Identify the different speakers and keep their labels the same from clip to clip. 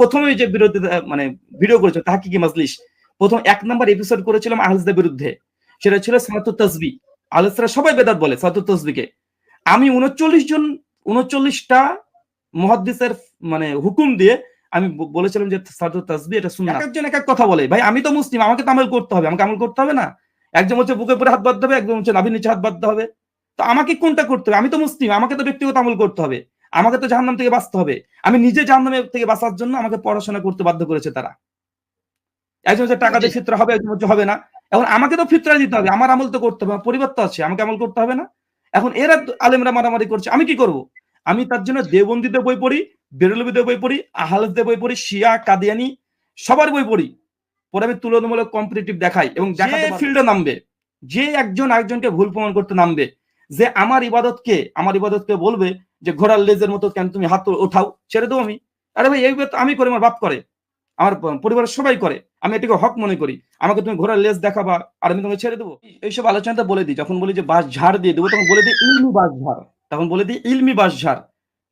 Speaker 1: প্রথমে যে বিরোধিতা মানে ভিডিও করেছিল তাহকিকি মাজলিস প্রথম এক নাম্বার এপিসোড করেছিলাম আহলসদের বিরুদ্ধে। সেটা ছিল সালাতু তসবি। আহলসরা সবাই বেদাত বলে সালাতু তসবিকে। আমি উনচল্লিশ জন, উনচল্লিশটা মহাদ্দিসের মানে হুকুম দিয়ে আমি বলেছিলাম যে সালাতু তসবি এটা শুনুন একজন এক এক কথা বলে, ভাই, আমি তো মুসলিম, আমাকে তো আমল করতে হবে, আমাকে আমল করতে হবে না? একজন হচ্ছে বুকে পরে হাত বাঁধতে হবে, একজন হচ্ছে নাভির নিচে হাত বাঁধতে হবে। তো আমাকে কোনটা করতে হবে? আমি তো মুসলিম, আমাকে তো ব্যক্তিগত আমল করতে হবে। আমাকে তো জাহান্নাম থেকে বাঁচতে হবে। আমি নিজে জাহান্নামে থেকে বাঁচার জন্য আমাকে পড়াশোনা করতে বাধ্য করেছে তারা। একজন হচ্ছে টাকা দিয়ে ফিতরা হবে একজন হচ্ছে হবে না। এখন আমাকে তো ফিতরা দিতে হবে আমার আমল তো করতে হবে আমার পরিবার তো আছে আমাকে আমল করতে হবে না। এখন এরা আলেমরা মারামারি করছে আমি কি করব? আমি তার জন্য দেবন্দিতে বই পড়ি বেরলবিতে বই পড়ি আহালতে বই পড়ি শিয়া কাদিয়ানি সবার বই পড়ি। পরে আমি তুলনামূলক কম্পিটিটিভ দেখাই এবং যে ফিল্ডে নামবে যে একজন আরেকজনকে ভুল প্রমাণ করতে নামবে যে আমার ইবাদতকে আমার ইবাদতকে বলবে যে ঘোড়ার লেজের মতো কেন তুমি হাত ওঠাও? ছেড়ে দেবো আমি। আরে ভাই এই আমি করি, আমার বাপ করে। আমার পরিবারের সবাই করে। আমি এটাকে হক মনে করি। আমাকে তুমি ঘোড়ার লেজ দেখাবা আর আমি তোমাকে ছেড়ে দেবো। এইসব আলোচনাটা বলে দিই। যখন বলি যে বাস ঝাড় দিয়ে দেবো, তখন বলে দিই ইলমি বাস ঝাড়। তখন বলে দিই ইলমি বাস ঝাড়।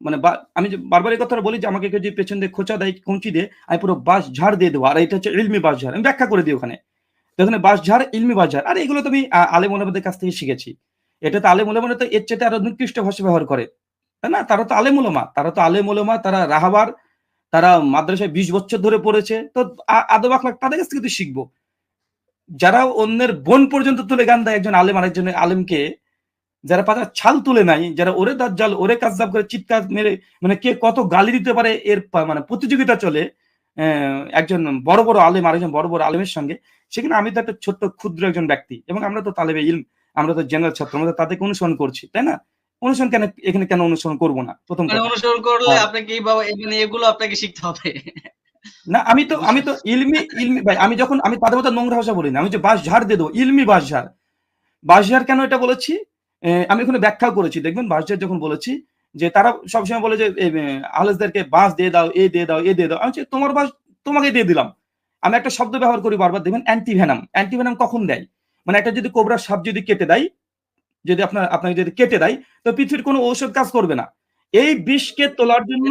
Speaker 1: মানে আমি বারবার এই কথাটা বলি যে আমাকে কেউ যদি পেছন দিয়ে খোঁচা দেয়, কঞ্চি দিয়ে, আমি পুরো বাস ঝাড় দিয়ে দেবো। আর এটা হচ্ছে ইলমি বাস ঝাড়। আমি ব্যাখ্যা করে দিই ওখানে। তো বাস ঝাড়, ইলমি বাস ঝাড়। আর এগুলো তো আমি আলেম ওলামাদের কাছ থেকে শিখেছি। এটা তো আলেম ওলামারা তো এর চেয়ে আরও নিকৃষ্ট ভাষা ব্যবহার করে। না? তারা তো আলেম তারা তো আলেম তারা রাহাবার, তারা মাদ্রাসায় বিশ বছর ধরে পড়েছে। তো আদব আখলাক তাদের কাছ থেকে তো শিখব। যারা অন্যের বোন পর্যন্ত তুলে গান দেয় একজন আলেম, আরেকজন আলেমকে, যারা পাতা ছাল তুলে নাই, যারা ওরে দাজ্জাল, ওরে কাজদাব করে চিৎকার মেরে মানে কে কত গালি দিতে পারে এর মানে প্রতিযোগিতা চলে একজন বড় বড় আলেম, আরেকজন বড় বড় আলেমের সঙ্গে, সেখানে আমি তো একটা ছোট্ট, ক্ষুদ্র একজন ব্যক্তি। এবং আমরা তো তালেবে ইলম, আমরা তো জেনারেল ছাত্র, আমরা তাদেরকে অনুসরণ করছি, তাই না? অনুসরণ কেন এখানে কেন অনুসরণ করব না? প্রথম
Speaker 2: মানে অনুসরণ করলে
Speaker 1: হ্যাঁ।
Speaker 2: আপনাকে মানে এগুলো আপনাকে শিখতে হবে।
Speaker 1: না আমি তো আমি তো ইলমি ইলমি ভাই আমি যখন আমি তাদের মতো নোংরা ভাষা বলি না আমি যে বাস ঝাড় দিয়ে দেবো ইলমি বাস ঝাড়। বাস ঝাড় কেন এটা বলেছি? আমি ওখানে ব্যাখ্যা করেছি দেখবেন বাস ঝাড় যখন বলেছি যে তারা সবসময় বলে যে আহলেসদেরকে বাস দিয়ে দাও এ দিয়ে দাও এ দিয়ে দাও আমি তোমার বাস তোমাকে দিয়ে দিলাম। আমি একটা শব্দ ব্যবহার করি বারবার দেখবেন অ্যান্টিভেনাম অ্যান্টিভেনাম কখন দেয়? মানে একটা যদি কোবরার সাপ যদি কেটে দেয় যদি আপনার আপনাকে যদি কেটে দেয় তো পৃথিবীর কোনো ঔষধ কাজ করবে না। এই বিষকে তোলার জন্য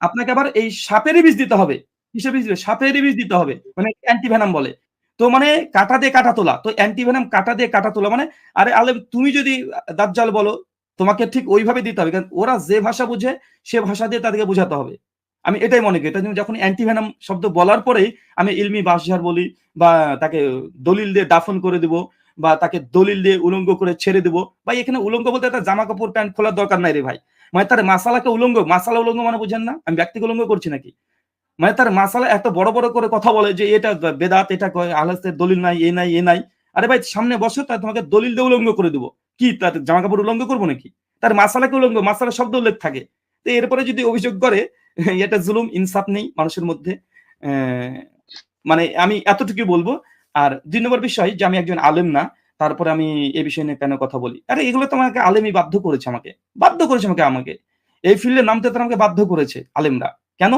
Speaker 1: আপনাকে আবার এই সাপেরই বীজ দিতে হবে। দিবে? সাপেরই বীজ দিতে হবে মানে অ্যান্টিভেনাম বলে। তো মানে কাটা দিয়ে কাটা তোলা। তো অ্যান্টিভেনাম কাটা দিয়ে কাটা তোলা মানে আরে আলেম তুমি যদি দাজ্জাল বলো তোমাকে ঠিক ওইভাবে দিতে হবে। কারণ ওরা যে ভাষা বুঝে সে ভাষা দিয়ে তাদেরকে বোঝাতে হবে। আমি এটাই মনে করি। তাই জন্য যখন অ্যান্টিভেনাম শব্দ বলার পরেই আমি ইলমি বাসঝার বলি বা তাকে দলিল দিয়ে দাফন করে দিব বা তাকে দলিল দিয়ে উলঙ্গ করে ছেড়ে দেবো। ভাই, এখানে উলঙ্গ বলতে একটা জামা কাপড়, প্যান্ট খোলার দরকার নাই রে ভাই। মানে তার মাসালাকে উলঙ্গ, মাসালা উলঙ্গ মানে বুঝেন না? আমি ব্যক্তিকে উলঙ্গ করছি নাকি? মানে তার মাসালা এত বড় বড় করে কথা বলে যে এটা বেদাত, এটা আহলাসের দলিল নাই, এ নাই এ নাই। আরে ভাই, সামনে বসে তার তোমাকে দলিল দিয়ে উলঙ্গ করে দেবো। কি তার জামা কাপড় উলঙ্গ করব নাকি? তার মাসালাকে উলঙ্গ, মাসালা শব্দ উল্লেখ থাকে। তো এরপরে যদি অভিযোগ করে এটা জুলুম, ইনসাফ নেই মানুষের মধ্যে। মানে আমি এতটুকু বলব আর দুই নম্বর বিষয় যে আমি একজন আলেম না, তারপরে আমি এ বিষয় নিয়ে কেন কথা বলি? আরে, এগুলো তো আমাকে আলেমই বাধ্য করেছে আমাকে। বাধ্য করেছে আমাকে আমাকে। এই ফিল্ডে নামতে তারা আমাকে বাধ্য করেছে আলেমরা। কেন?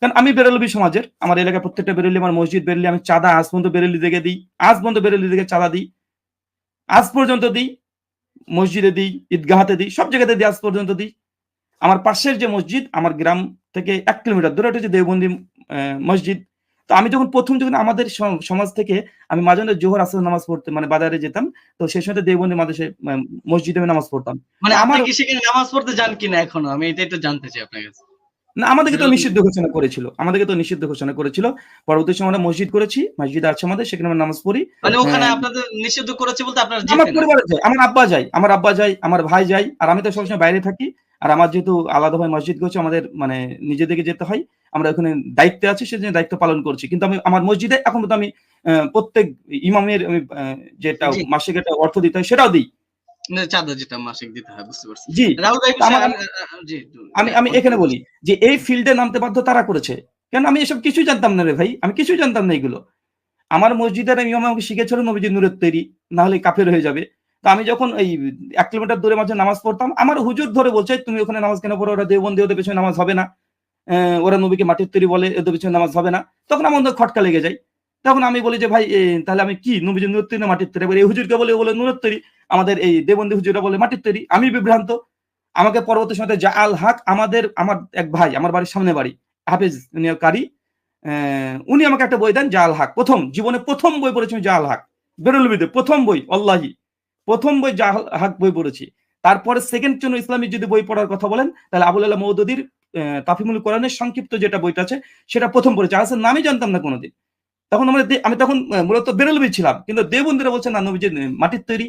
Speaker 1: কারণ আমি বেরলবি সমাজের। আমার এলাকায় প্রত্যেকটা বেরলি আমার মসজিদ বেরলি আমি চাঁদা আজ পর্যন্ত বেরলি দিকে দিই। আজ পর্যন্ত বেরলি দিকে চাঁদা দিই। আজ পর্যন্ত দিই, মসজিদে দিই, ঈদগাহাতে দিই, সব জায়গাতে দিই, আজ পর্যন্ত দিই। আমার পাশের যে মসজিদ, আমার গ্রাম থেকে এক কিলোমিটার দূরে হচ্ছে দেওবন্দি মসজিদ। তো আমি যখন প্রথম যখন আমাদের সমাজ থেকে আমি মাঝে মাঝে জোহর আসর নামাজ পড়তে মানে বাজারে যেতাম তো সেই সময় দেওবন্দি মাদ্রাসে মসজিদে আমি নামাজ পড়তাম।
Speaker 2: মানে
Speaker 1: আমার-
Speaker 2: কি সেখানে নামাজ পড়তে যান কিনা এখনও? আমি এটা একটু জানতে চাই আপনার কাছে।
Speaker 1: না আমাদেরকে তো নিষিদ্ধ ঘোষণা করেছিল। আমাদেরকে তো নিষিদ্ধ ঘোষণা করেছিল। পরবর্তী সময় আমরা মসজিদ করেছি মসজিদ আছে আমাদের সেখানে আমরা নামাজ পড়ি।
Speaker 2: মানে ওখানে
Speaker 1: হ্যাঁ।
Speaker 2: আপনাদের নিষিদ্ধ করেছে বলতে আপনার
Speaker 1: আমার পরিবার যায় আমার আব্বা যায় আমার আব্বা যায় আমার ভাই যায় আর আমি তো সবসময় বাইরে থাকি। আর আমার যেহেতু আলাদাভাবে মসজিদ করছে আমাদের মানে নিজেদেরকে যেতে হয় আমরা ওখানে দায়িত্বে আছি সেজন্য দায়িত্ব পালন করছি। কিন্তু আমি আমার মসজিদে এখন তো আমি প্রত্যেক ইমামের আমি যেটা মাসিক একটা অর্থ দিতে হয় সেটাও দিই।
Speaker 2: চাঁদা যেটা মাসিক দিতে হয় বুঝতে পারছি।
Speaker 1: জি। আমার-
Speaker 2: আহ, আহ,
Speaker 1: আমি আমি এখানে বলি যে এই ফিল্ডে নামতে বাধ্য তারা করেছে? কেন আমি এসব কিছুই জানতাম না রে ভাই আমি কিছুই জানতাম না এগুলো। আমার মসজিদের ইমাম আমাকে শিখেছিল নবীজি নূরের তৈরি না হলে কাফের হয়ে যাবে। তো আমি যখন এই এক কিলোমিটার দূরে মাঝে নামাজ পড়তাম, আমার হুজুর ধরে বলছে, তুমি ওখানে নামাজ কেন পড়ো? ওরা দেবন্দি ওদের পেছনে নামাজ হবে না। ওরা নবীকে মাটির তৈরি বলে, ওদের পেছনে নামাজ হবে না। তখন আমার খটকা লেগে যায়। তখন আমি বলি যে, ভাই তাহলে আমি কি? নবীজি নূরের তৈরি মাটির তৈরি? এবার এই হুজুরকে বলে বলে, নূরের তৈরি। আমাদের এই দেবন্দি হুজুরা বলে, মাটির তৈরি। আমি বিভ্রান্ত। আমাকে পরবর্তী সময় যা আল হাক, আমাদের, আমার এক ভাই, আমার বাড়ির সামনে বাড়ি, হাফেজ কারি উনি আমাকে একটা বই দেন জাল হাক। প্রথম, জীবনে প্রথম বই পড়েছি জাল হাক। বেরুলবিদে প্রথম বই অল্লাহি প্রথম বই জাল হাক বই পড়েছি। তারপরে সেকেন্ড জন্য ইসলামিক যদি বই পড়ার কথা বলেন তাহলে আবুল আল্লাহ মৌদুদির তাফিমুল কোরআনের সংক্ষিপ্ত যেটা বইটা আছে সেটা প্রথম পড়েছি। আসলে নামই জানতাম না কোনোদিন। তখন আমরা আমি তখন মূলত বেরোলবি ছিলাম কিন্তু দেবন্দিরা বলছে না নবীজি মাটির তৈরি।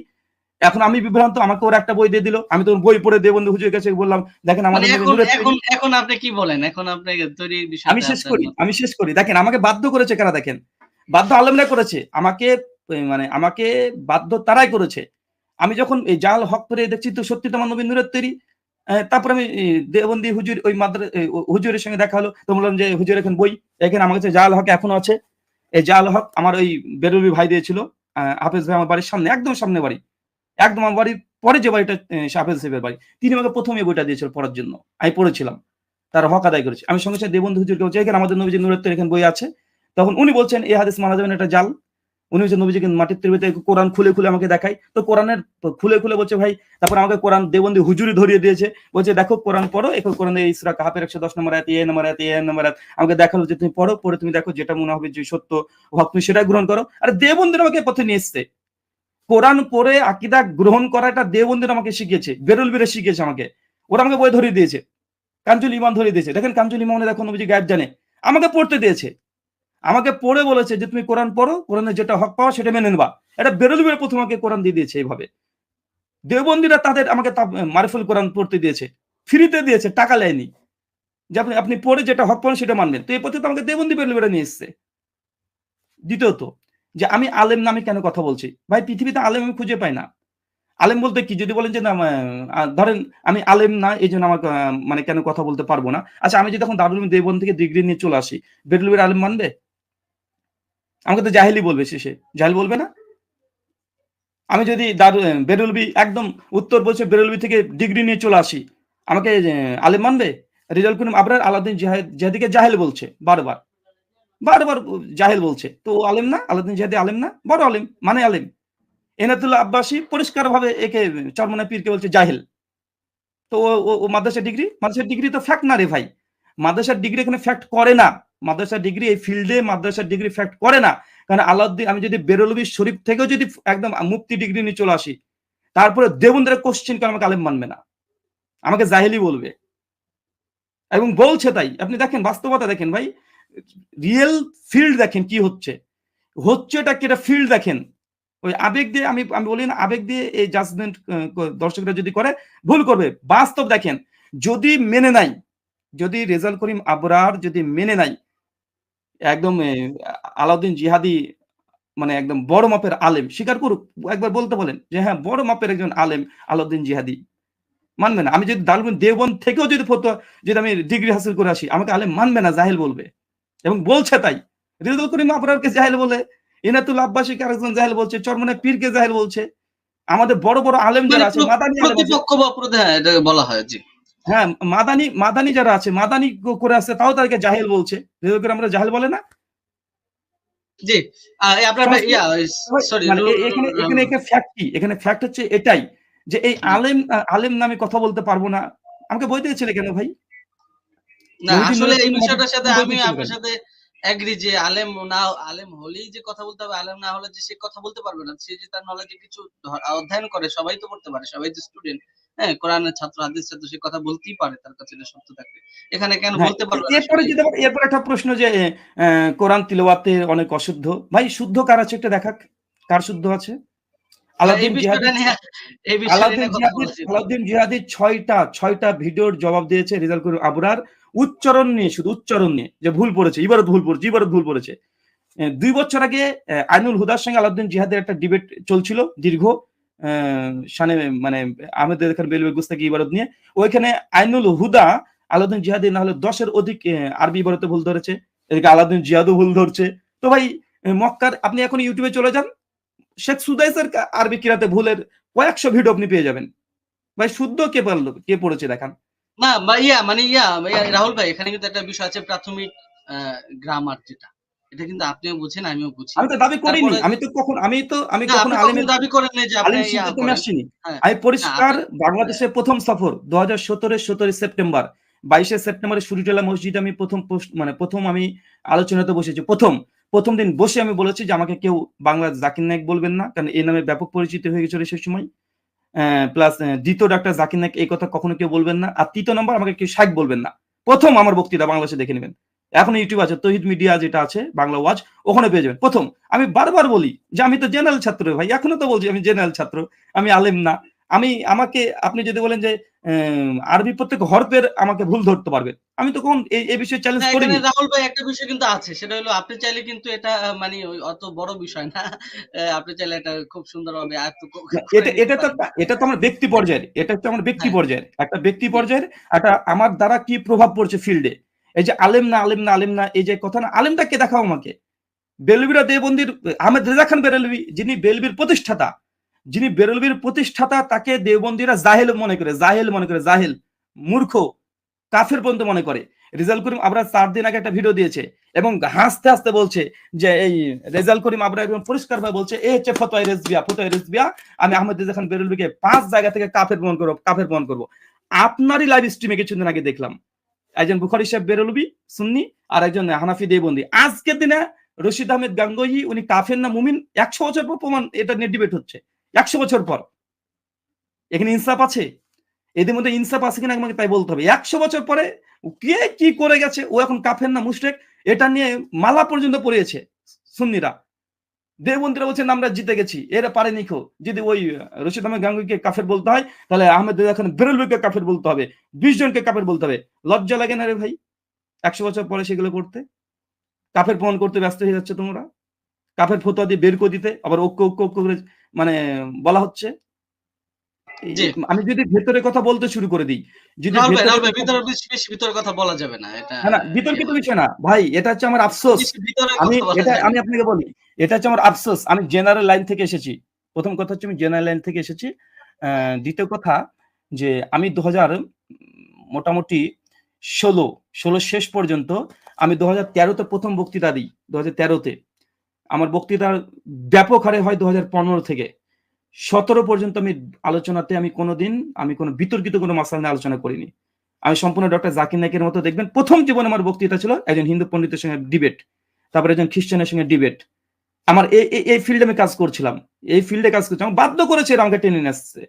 Speaker 1: এখন আমি বিভ্রান্ত আমাকে ওরা একটা বই দিয়ে দিল। আমি তখন বই পড়ে দেবন্ধু হুজুরের কাছে বললাম দেখেন
Speaker 2: মানে
Speaker 1: আমাদের
Speaker 2: এখন এখন এখন আপনি কি বলেন? এখন আপনি তৈরির বিষয়ে
Speaker 1: আমি শেষ করি আমি শেষ করি। দেখেন আমাকে বাধ্য করেছে কারা দেখেন? বাধ্য আলমরা করেছে। আমাকে মানে আমাকে বাধ্য তারাই করেছে। আমি যখন এই জাল হক করে দেখছি তো সত্যি তোমার নবীন নূরের তৈরি। তারপরে আমি এ, দেওবন্দি হুজুর ওই মাদ্রা হুজুরের সঙ্গে দেখা হলো। তো বললাম যে হুজুর এখন বই এখানে আমার কাছে জাল হক এখনও আছে। এই জাল হক আমার ওই বেরুবি ভাই দিয়েছিল। হাফেজ ভাই আমার বাড়ির সামনে একদম সামনে বাড়ি। একদম আমার বাড়ির পরে যে বাড়িটা এ, হাফেজ সাহেবের বাড়ি। তিনি আমাকে প্রথমে বইটা দিয়েছিল পড়ার জন্য। আমি পড়েছিলাম। তার হক আদায় করেছে। আমি সঙ্গে সঙ্গে দেবন্ধু হুজুরকে বলছি এখানে আমাদের নবীজি নুরের তৈরি এখানে বই আছে। তখন উনি বলছেন এই হাদিস মানা যাবেন এটা জাল। উনি হচ্ছে নবীজিকে মাটির তৈরিতে কোরআন খুলে খুলে আমাকে দেখায়। তো কোরআনের খুলে খুলে বলছে, ভাই, তারপর আমাকে কোরআন দেবন্দি হুজুরি ধরিয়ে দিয়েছে। বলছে, দেখো, কোরআন পড়ো এখন কোরআন ইসরা কাহাপের একশো দশ নম্বর আয়াত এ নম্বর আয়াত এ নম্বর আয়াত। আমাকে দেখাল যে তুমি পড়ো, পড়ে তুমি দেখো যেটা মনে হবে যে সত্য, হক, তুমি সেটা গ্রহণ করো। আর দেবন্দির আমাকে পথে নিয়ে এসছে। কোরআন পড়ে আকিদা গ্রহণ করা করাটা দেবন্দির আমাকে শিখিয়েছে, বেরুল বেরে শিখিয়েছে আমাকে। ওরা আমাকে বই ধরিয়ে দিয়েছে কাঞ্জুল ইমান ধরিয়ে দিয়েছে। দেখেন কাঞ্জুল ইমানে দেখো নবীজি গায়েব জানে, আমাকে পড়তে দিয়েছে। আমাকে পড়ে বলেছে যে তুমি কোরআন পড়ো, কোরআনে যেটা হক পাওয়া সেটা মেনে নেবা। এটা বেরোল বেরো প্রথম আমাকে কোরআন দিয়ে দিয়েছে এইভাবে। দেবন্দীরা তাদের আমাকে মারিফুল কোরআন পড়তে দিয়েছে। ফ্রিতে দিয়েছে, টাকা নেয়নি যে আপনি আপনি পড়ে যেটা হক পান সেটা মানবেন। তো এই পথে তো আমাকে দেবন্দি বেরোল বেরো নিয়ে এসছে। দ্বিতীয়ত, যে আমি আলেম নামে কেন কথা বলছি? ভাই, পৃথিবীতে আলেম আমি খুঁজে পাই না। আলেম বলতে কি? যদি বলেন যে না ধরেন আমি আলেম না, এই জন্য আমাকে মানে কেন কথা বলতে পারব না? আচ্ছা আমি যদি এখন দারুল দেবন থেকে ডিগ্রি নিয়ে চলে আসি, বেরুলবির আলেম মানবে? আমাকে তো জাহেলি বলবে শেষে। জাহেল বলবে না? আমি যদি দারু বেরুলবি, একদম উত্তর বলছে বেরুলবি থেকে ডিগ্রি নিয়ে চলে আসি। আমাকে আলেম মানবে? রিজাল কুনিম আবরার জাহেদ, জাহেদিকে জাহেল বলছে বারবার। বারবার জাহেল বলছে। তো আলেম না? আলাউদ্দিন জাহেদি আলেম না? বড় আলেম মানে আলেম। এনাতুল্লাহ আব্বাসী পরিষ্কার ভাবে একে চরমনা পীরকে বলছে জাহেল। তো ও মাদ্রাসা ডিগ্রি? মাদ্রাসার ডিগ্রি তো ফ্যাক্ট না রে ভাই। মাদ্রাসার ডিগ্রি এখানে ফ্যাক্ট করে না। মাদ্রাসার ডিগ্রি এই ফিল্ডে মাদ্রাসার ডিগ্রি ফ্যাক্ট করে না। কারণ আলাউদ্দিন, আমি যদি বেরলবি শরীফ থেকেও যদি একদম মুক্তি ডিগ্রি নিয়ে চলে আসি, তারপরে দেবন্দ্রের কোশ্চেন করে আমাকে আলেম মানবে না? আমাকে জাহেলি বলবে। এবং বলছে তাই। আপনি দেখেন, বাস্তবতা দেখেন ভাই। রিয়েল ফিল্ড দেখেন কি হচ্ছে। হচ্ছে এটা কি? এটা ফিল্ড দেখেন। ওই আবেগ দিয়ে আমি আমি বলি না, আবেগ দিয়ে এই জাজমেন্ট দর্শকরা যদি করে, ভুল করবে। বাস্তব দেখেন, যদি মেনে নাই, যদি রেজাল করিম আবরার যদি মেনে নাই একদম আলাউদ্দিন জিহাদি মানে একদম বড় মাপের আলেম। স্বীকার করুক একবার বলতে বলেন যে হ্যাঁ বড় মাপের একজন আলেম আলাউদ্দিন জিহাদি। মানবে না। আমি যদি দারুণ দেবন থেকেও যদি ফতো যদি আমি ডিগ্রি হাসিল করে আসি আমাকে আলেম মানবে না জাহেল বলবে। এবং বলছে তাই। রেজাল করিম আবরারকে জাহেল বলে ইনাতুল আব্বাসীকে আরেকজন জাহেল বলছে চরমনে পীরকে জাহেল বলছে। আমাদের বড় বড় আলেম যারা আছে মাদানি আলেম
Speaker 2: প্রতিপক্ষ বা হ্যাঁ এটা বলা হয় জি।
Speaker 1: হ্যাঁ মাদানি মাদানি যারা আছে মাদানি করে আসছে তাও তাদেরকে জাহেল বলছে। রেজাল আমরা জাহেল বলে না?
Speaker 2: জি আপনার ইয়া সরি
Speaker 1: মানে এখানে এখানে এখানে ফ্যাক্ট কি? এখানে ফ্যাক্ট হচ্ছে এটাই যে এই আলেম আলেম নামে কথা বলতে পারব না। আমাকে বই দিয়েছিলে কেন ভাই?
Speaker 2: না আসলে এই বিষয়টার সাথে আমি আপনার সাথে এগ্রি যে আলেম না আলেম হলেই যে কথা বলতে হবে আলেম না হলে যে সে কথা বলতে পারবে না সে যে তার নলেজে কিছু অধ্যয়ন করে সবাই তো করতে পারে সবাই তো স্টুডেন্ট হ্যাঁ কোরআনের ছাত্র হাদিস ছাত্র সে কথা বলতেই পারে তার কাছে এটা সত্য থাকবে এখানে কেন
Speaker 1: হ্যাঁ,
Speaker 2: বলতে পারবে
Speaker 1: এরপরে যদি এরপরে একটা প্রশ্ন যে কোরআন তিলওয়াতে অনেক অশুদ্ধ। ভাই শুদ্ধ কার আছে একটা দেখাক? কার শুদ্ধ আছে? আলাউদ্দিন জিহাদি? ছয়টা ছয়টা ভিডিওর জবাব দিয়েছে রেজাল্ট করে আবরার। উচ্চারণ নিয়ে শুধু উচ্চারণ নিয়ে যে ভুল পড়েছে ইবারত ভুল পড়েছে ইবারত ভুল পড়েছে। দুই বছর আগে আইনুল হুদার সঙ্গে আলাউদ্দিন জিহাদের একটা ডিবেট চলছিল দীর্ঘ। শানে মানে আহমেদ খান বেলবে গুস্তাকি ইবারত নিয়ে। ওইখানে আইনুল হুদা আলাউদ্দিন জিহাদি না হলে দশের অধিক আরবি ইবারতে ভুল ধরেছে। এদিকে আলাউদ্দিন জিহাদও ভুল ধরছে। তো ভাই মক্কার আপনি এখন ইউটিউবে চলে যান। শেখ সুদাইসের আরবি কিরাতে ভুলের কয়েকশো ভিডিও আপনি পেয়ে যাবেন। ভাই শুদ্ধ কে পারল কে পড়েছে দেখান।
Speaker 2: না ইয়া মানে ইয়া, রাহুল ভাই এখানে কিন্তু একটা বিষয় আছে প্রাথমিক গ্রামার যেটা। এটা কিন্তু আপনিও বুঝেন আমিও বুঝি।
Speaker 1: আমি তো দাবি করিনি আমি তো কখন আমি তো আমি কখন
Speaker 2: কখনো দাবি করেন না যে আপনি
Speaker 1: আলিম সিদ্ধান্ত আসিনি।
Speaker 2: হ্যাঁ।
Speaker 1: আমি পরিষ্কার বাংলাদেশের প্রথম সফর দু হাজার সতেরো সতেরোই সেপ্টেম্বর। বাইশে সেপ্টেম্বরে সুরিটোলা মসজিদে আমি প্রথম মানে প্রথম আমি আলোচনাতে বসেছি। প্রথম প্রথম দিন বসে আমি বলেছি যে আমাকে কেউ বাংলা জাকির নায়ক বলবেন না কারণ এই নামে ব্যাপক পরিচিত হয়ে গেছিল সেই সময়। প্লাস দ্বিতীয় ডাক্তার জাকির নায়ক এই কথা কখনো কেউ বলবেন না। আর তৃতীয় নম্বর আমাকে কেউ শাক বলবেন না। প্রথম আমার বক্তৃতা বাংলাদেশে দেখে নেবেন। এখন ইউটিউব আছে তহিদ মিডিয়া যেটা আছে বাংলা ওয়াচ ওখানে পেয়ে যাবেন। প্রথম আমি বারবার বলি যে আমি তো জেনারেল ছাত্র ভাই এখনও তো বলছি আমি জেনারেল ছাত্র আমি আলেম না। আমি আমাকে আপনি যদি বলেন যে আরবি প্রত্যেক হরফের আমাকে ভুল ধরতে পারবেন আমি তো কোন এই বিষয়ে চ্যালেঞ্জ
Speaker 2: না,
Speaker 1: করিনি।
Speaker 2: রাহুল ভাই একটা বিষয় কিন্তু আছে সেটা হলো আপনি চাইলে কিন্তু এটা মানে ওই অত বড় বিষয় না আপনি চাইলে এটা খুব সুন্দর
Speaker 1: না, এটা এটা তো এটা তো আমার ব্যক্তি পর্যায়ের এটা তো আমার ব্যক্তি
Speaker 2: হ্যাঁ।
Speaker 1: পর্যায়ের একটা ব্যক্তি পর্যায়ের একটা আমার দ্বারা কি প্রভাব পড়ছে ফিল্ডে এই যে আলেম না আলেম না আলেম না, এই যে কথা না, আলেমটা কে দেখাও আমাকে? বেলবিরা দেবন্দির আহমেদ রেজা খান বেরেলভি যিনি বেলবির প্রতিষ্ঠাতা, যিনি বেরেলবির প্রতিষ্ঠাতা, তাকে দেওবন্দিরা জাহেল মনে করে, জাহেল মনে করে, জাহেল, মূর্খ, কাফের পর্যন্ত মনে করে। রেজাল করিম আবরা চার দিন আগে একটা ভিডিও দিয়েছে এবং হাসতে হাসতে বলছে যে এই রেজাল করিম আবরা একদম পরিষ্কার ভাবে বলছে, এ হচ্ছে ফতোয় রেজবিয়া ফতোয় রেজবিয়া, আমি আহমেদ রেজা খান বেরুলবিকে পাঁচ জায়গা থেকে কাফের প্রমাণ করব, কাফের প্রমাণ করব। আপনারই লাইভ স্ট্রিমে কিছুদিন আগে দেখলাম। একজন বুখারি সাহেব বেরুলবি, সুন্নি, আর একজন হানাফি দেবন্দি আজকের দিনে রশিদ আহমেদ গাঙ্গোহি, উনি কাফের না মুমিন, একশো বছর পর প্রমাণ এটা নিয়ে ডিবেট হচ্ছে। একশো বছর পর। এখানে ইনসাফ আছে? এদের মধ্যে ইনসাফ আছে কিনা আমাকে তাই বলতে হবে। একশো বছর পরে কে কি করে গেছে? ও এখন কাফের না মুশরেক? এটা নিয়ে মালা পর্যন্ত পড়িয়েছে সুন্নিরা। দেবন্দিরা বলছেন, আমরা জিতে গেছি। এরা পারেনি খো যদি ওই রশিদ আহমেদ গাঙ্গুকে কাফের বলতে হয়, তাহলে আহমেদ এখন বেরুলবিকে কাফের বলতে হবে। বিশ জনকে কাফের বলতে হবে। লজ্জা লাগে না রে ভাই? একশো বছর পরে সেগুলো করতে? কাফের প্রমাণ করতে ব্যস্ত হয়ে যাচ্ছে তোমরা? কাফের ফতোয়া দিয়ে বের করে দিতে? আবার ঐক্য ঐক্য ঐক্য করে মানে বলা হচ্ছে। আমি যদি ভেতরে কথা বলতে শুরু করে দিই যদি ভেতরে কথা-
Speaker 2: ভিতরে বেশি বেশি ভিতরে কথা বলা যাবে না এটা
Speaker 1: না বিতর্কিত বিষয় না। ভাই এটা হচ্ছে আমার আফসোস। আমি এটা আমি আপনাকে বলি এটা হচ্ছে আমার আফসোস। আমি জেনারেল লাইন থেকে এসেছি। প্রথম কথা হচ্ছে আমি জেনারেল লাইন থেকে এসেছি। আহ, দ্বিতীয় কথা যে আমি দু হাজার মোটামুটি ষোলো ষোলো শেষ পর্যন্ত আমি দু হাজার তেরোতে প্রথম বক্তৃতা দিই দু হাজার তেরোতে আমার বক্তৃতার ব্যাপক হারে হয় দু হাজার পনেরো থেকে। সতেরো পর্যন্ত আমি আলোচনাতে আমি কোনোদিন, আমি কোনো বিতর্কিত কোনো মাসাল নিয়ে আলোচনা করিনি। আমি সম্পূর্ণ ডক্টর জাকির নাইকের মতো দেখবেন, প্রথম জীবনে আমার বক্তৃতা ছিল একজন হিন্দু পণ্ডিতের সঙ্গে ডিবেট তারপরে একজন খ্রিস্টানের সঙ্গে ডিবেট আমার এই এই- ফিল্ডে আমি কাজ করছিলাম, এই ফিল্ডে কাজ করছিলাম। বাধ্য করেছে এরা আমাকে টেনে আসছে।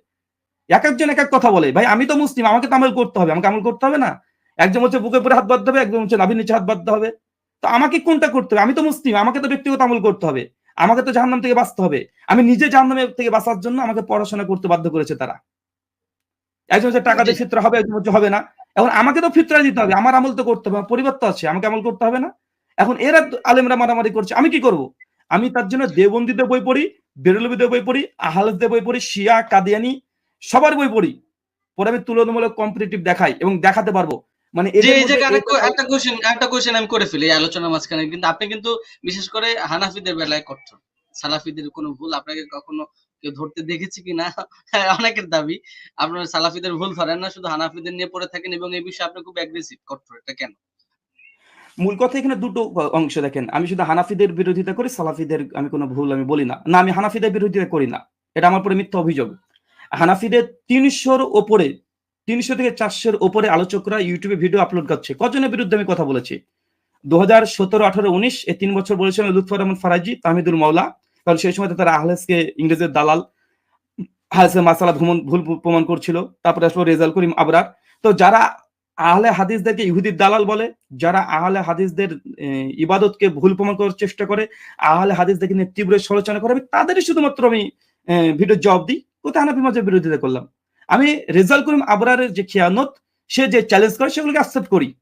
Speaker 1: এক একজন এক এক কথা বলে, ভাই, আমি তো মুসলিম, আমাকে তো আমল করতে হবে, আমাকে আমল করতে হবে না? একজন হচ্ছে বুকে পরে হাত বাঁধতে হবে, একজন হচ্ছে নাভির নিচে হাত বাঁধতে হবে। তো আমাকে কোনটা করতে হবে? আমি তো মুসলিম, আমাকে তো ব্যক্তিগত আমল করতে হবে। আমাকে তো জাহান্নাম থেকে বাঁচতে হবে। আমি নিজে জাহান্নামের থেকে বাঁচার জন্য আমাকে পড়াশোনা করতে বাধ্য করেছে তারা। একজন হচ্ছে টাকা দিয়ে ফিতরা হবে একজন হচ্ছে হবে না। এখন আমাকে তো ফিতরা দিতে হবে। আমার আমল তো করতে হবে পরিবর্তন আছে। আমাকে আমল করতে হবে না। এখন এরা আলেমরা মারামারি করছে। আমি কি করব? আমি তার জন্য দেবন্দিতে বই পড়ি বেরলবিতে বই পড়ি আহালতে বই পড়ি শিয়া কাদিয়ানি সবার বই পড়ি। পরে আমি তুলনামূলক কম্পিটিটিভ দেখাই এবং দেখাতে পারব। মানে
Speaker 2: যে এই যে একটা কোশ্চেন একটা কোশ্চেন আমি করে ফেলি আলোচনার মাঝখানে কিন্তু আপনি কিন্তু বিশেষ করে হানাফিদের বেলায় কঠোর সালাফিদের কোনো ভুল আপনাকে কখনো কেউ ধরতে দেখেছি কিনা? হ্যাঁ, অনেকের দাবি। আপনার সালাফিদের ভুল ধরেন না শুধু হানাফিদের নিয়ে পড়ে থাকেন এবং এই বিষয়ে আপনি খুব অ্যাগ্রেসিভ কঠোর এটা কেন?
Speaker 1: মূল কথা এখানে দুটো অংশ দেখেন। আমি শুধু হানাফিদের বিরোধিতা করি সালাফিদের আমি কোনো ভুল আমি বলি না। না আমি হানাফিদের বিরোধিতা করি না। এটা আমার পরে মিথ্যা অভিযোগ। হানাফিদের তিনশোর ওপরে তিনশো থেকে চারশোর ওপরে আলোচকরা ইউটিউবে ভিডিও আপলোড করছে। কজনের বিরুদ্ধে আমি কথা বলেছি? দু হাজার সতেরো, আঠারো, উনিশ এই তিন বছর বলেছিলেন লুৎফর রহমান ফারাজি তাহমিদুল মাওলা। কারণ সেই সময় তারা আহলেসকে ইংরেজের দালাল, আহলেসের মাসালা ভ্রমণ, ভুল প্রমাণ করছিল। তারপরে আসলো রেজাল করিম আবরার। তো যারা আহলে হাদিসদেরকে ইহুদির দালাল বলে, যারা আহলে হাদিসদের ইবাদতকে ভুল প্রমাণ করার চেষ্টা করে, আহলে হাদিসদেরকে নিয়ে তীব্র সমালোচনা করে, আমি তাদেরই শুধুমাত্র আমি ভিডিও জবাব দিই। কোথায় হানাফি মাঝে বিরোধিতা করলাম? আমি রেজাল করিম আবরারের যে খেয়ানত, সে যে চ্যালেঞ্জ করে, সেগুলোকে অ্যাকসেপ্ট করি।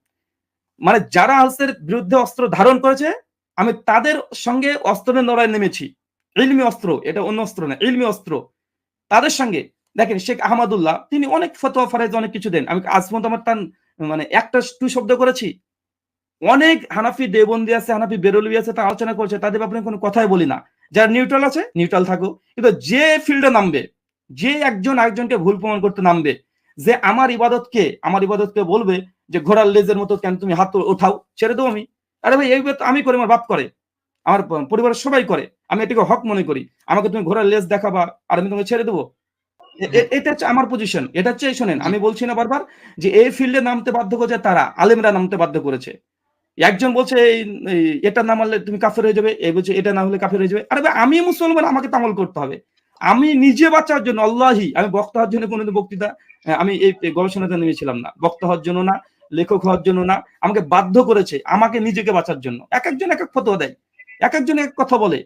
Speaker 1: মানে যারা আলসের বিরুদ্ধে অস্ত্র ধারণ করেছে, আমি তাদের সঙ্গে অস্ত্রের লড়াই নেমেছি। ইলমি অস্ত্র, এটা অন্য অস্ত্র না, ইলমি অস্ত্র। তাদের সঙ্গে, দেখেন শেখ আহমদুল্লাহ, তিনি অনেক ফতোয়া ফারাইজ অনেক কিছু দেন। আমি আজ পর্যন্ত আমার তার মানে একটা টু শব্দ করেছি। অনেক হানাফি দেবন্দি আছে, হানাফি বেরলবি আছে তা আলোচনা করছে, তাদের ব্যাপারে কোনো কথাই বলি না। যারা নিউট্রাল আছে নিউট্রাল থাকো। কিন্তু যে ফিল্ডে নামবে যে একজন আরেকজনকে ভুল প্রমাণ করতে নামবে, যে আমার ইবাদতকে আমার ইবাদতকে বলবে যে ঘোড়ার লেজের মতো কেন তুমি হাত ওঠাও, ছেড়ে দেবো আমি। আরে ভাই, এই আমি করি, আমার বাপ করে। আমার পরিবারের সবাই করে। আমি এটাকে হক মনে করি। আমাকে তুমি ঘোড়ার লেজ দেখাবা, আর আমি তোমাকে ছেড়ে দেবো। এটা হচ্ছে আমার পজিশন এটা হচ্ছে শোনেন, আমি বলছি না বারবার যে এই ফিল্ডে নামতে বাধ্য করেছে তারা, আলেমরা নামতে বাধ্য করেছে। একজন বলছে, এই- এটা না মানলে তুমি কাফের হয়ে যাবে, এই বলছে, এটা না হলে কাফের হয়ে যাবে। আরে ভাই আমি মুসলমান, আমাকে তামল করতে হবে। আমি নিজে বাঁচার জন্য, আল্লাহি, আমি বক্তা হওয়ার জন্য কোনোদিন বক্তৃতা আমি এই এই গবেষণাতে নেমেছিলাম না। বক্তা হওয়ার জন্য না, লেখক হওয়ার জন্য না, আমাকে বাধ্য করেছে আমাকে নিজেকে বাঁচার জন্য। এক একজন এক এক ফতোয়া দেয়, এক একজন এক কথা বলে।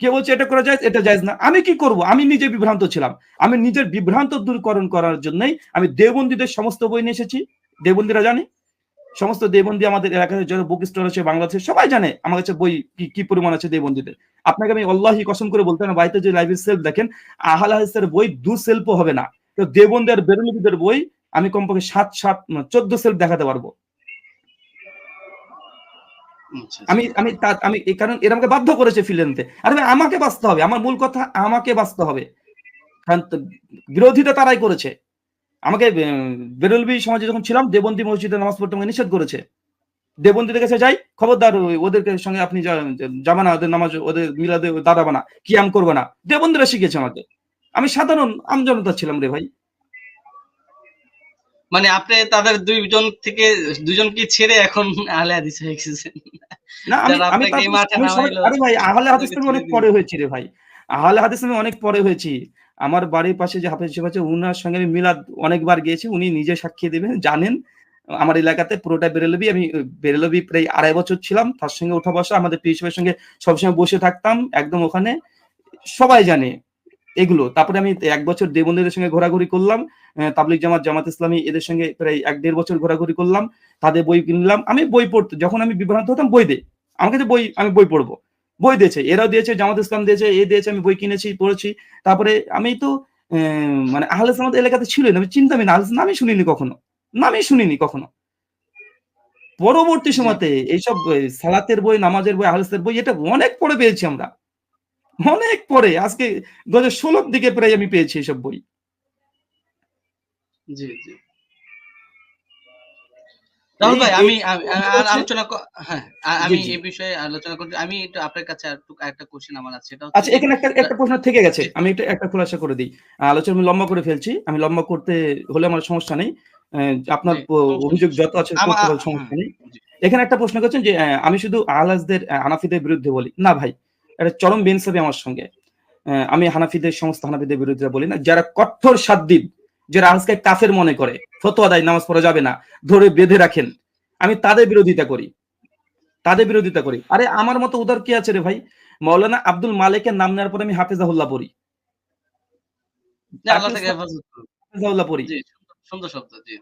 Speaker 1: কে বলছে এটা করা যায়, এটা যায় না। আমি কি করব? আমি নিজে বিভ্রান্ত ছিলাম। আমি নিজের বিভ্রান্ত দূরকরণ করার জন্যই আমি দেবন্দীদের সমস্ত বই নিয়ে এসেছি। দেবন্দীরা জানে? সমস্ত দেবন্দী আমাদের এলাকায় যত বুক স্টোর আছে বাংলাদেশে সবাই জানে আমার কাছে বই কি কি পরিমাণ আছে দেবন্দীদের। আপনাকে আমি অল্লাহি কসম করে বলতে না বাড়িতে যে লাইব্রেরি সেলফ দেখেন আহাল হাদিসের বই দু সেলফও হবে না। তো দেবন্দী আর বেরুলবিদের বই আমি কমপক্ষে সাত সাত চোদ্দ সেলফ দেখাতে পারব।
Speaker 2: আচ্ছা,
Speaker 1: আমি আমি তা- আমি এই কারণ এরা আমাকে বাধ্য করেছে ফিল্ডে নিতে আরে আমাকে বাঁচতে হবে আমার মূল কথা আমাকে বাঁচতে হবে। বিরোধিতা তারাই করেছে। আমাকে বেরলবি সমাজে যখন ছিলাম দেবন্দী মসজিদে নামাজ পড়তে আমাকে নিষেধ করেছে। দেবন্দীদের কাছে যাই খবরদার ওই ওদের সঙ্গে আপনি যাবা না ওদের নামাজ ওদের মিলাদে দাঁড়াবে না কিয়াম করবে না। দেবন্দীরা শিখেছে আমাকে। আমি সাধারণ আমজনতা ছিলাম রে ভাই।
Speaker 2: মানে আপনি তাদের দুইজন থেকে দুজনকে ছেড়ে এখন আলে হাদিস হয়ে গেছেন?
Speaker 1: না আমি আমি আমি আরে ভাই আহলে হাদিস আমি অনেক পরে হয়েছি রে ভাই। আহলে হাদিস আমি অনেক পরে হয়েছি। আমার বাড়ির পাশে যে হাফেজ সাহেব আছে উনার সঙ্গে আমি মিলাদ অনেকবার গিয়েছি উনি নিজে সাক্ষী দেবেন জানেন আমার এলাকাতে পুরোটা বেরেলবি আমি বেরেলবি প্রায় আড়াই বছর ছিলাম তার সঙ্গে উঠা বসা আমাদের পীর সাহেবের সঙ্গে সবসময় বসে থাকতাম একদম ওখানে সবাই জানে এগুলো। তারপরে আমি এক বছর দেবন্দীদের সঙ্গে ঘোরাঘুরি করলাম আহ, তাবলিগ জামাত জামাত ইসলামী এদের সঙ্গে প্রায় এক দেড় বছর ঘোরাঘুরি করলাম তাদের বই কিনলাম আমি বই পড়তে যখন আমি বিভ্রান্ত হতাম বই দে আমার কাছে বই আমি বই পড়ব। বই দিয়েছে এরাও দিয়েছে জামাত ইসলাম দিয়েছে এ দিয়েছে আমি বই কিনেছি পড়েছি। তারপরে আমি তো মানে আহলে আমাদের এলাকাতে ছিল না আমি চিন্তামি না আহলে নামই শুনিনি কখনো নামই শুনিনি কখনো। পরবর্তী সময়তে এইসব সালাতের বই নামাজের বই আহলেসের বই এটা অনেক পরে পেয়েছি আমরা। অনেক পরে আজকে দু হাজার ষোলোর দিকে প্রায় আমি পেয়েছি এইসব বই।
Speaker 2: জি জি। রাহুল ভাই আমি আলোচনা হ্যাঁ আমি এই বিষয়ে আলোচনা করতে আমি একটু আপনার কাছে একটু একটা কোশ্চেন আমার আছে সেটা
Speaker 1: আচ্ছা এখানে একটা একটা প্রশ্ন থেকে গেছে। আমি এটা একটা খোলাসা করে দিই। আলোচনা আমি লম্বা করে ফেলছি। আমি লম্বা করতে হলে আমার সমস্যা নেই। আপনার অভিযোগ যত আছে সমস্যা নেই। এখানে একটা প্রশ্ন করছেন যে আমি শুধু আহলাজদের আহ, হানাফিদের বিরুদ্ধে বলি। না ভাই এটা চরম বেনসাবি আমার সঙ্গে। আহ, আমি হানাফিদের সমস্ত হানাফিদের বিরুদ্ধে বলি না। যারা কঠোর সাদ্দিন যারা আজকে কাফের মনে করে ফতোয়া দেয় নামাজ পড়া যাবে না ধরে বেঁধে রাখেন। আমি তাদের বিরোধিতা করি। তাদের বিরোধিতা করি। আরে আমার মতো উদার কি আছে রে ভাই? মৌলানা আব্দুল মালিকের নাম নেওয়ার পরে আমি হাফেজাহুল্লাহ পড়ি।
Speaker 2: যে।
Speaker 1: হাফেজাহুল্লাহ পড়ি।
Speaker 2: সুন্দর- সুন্দর শব্দ জি।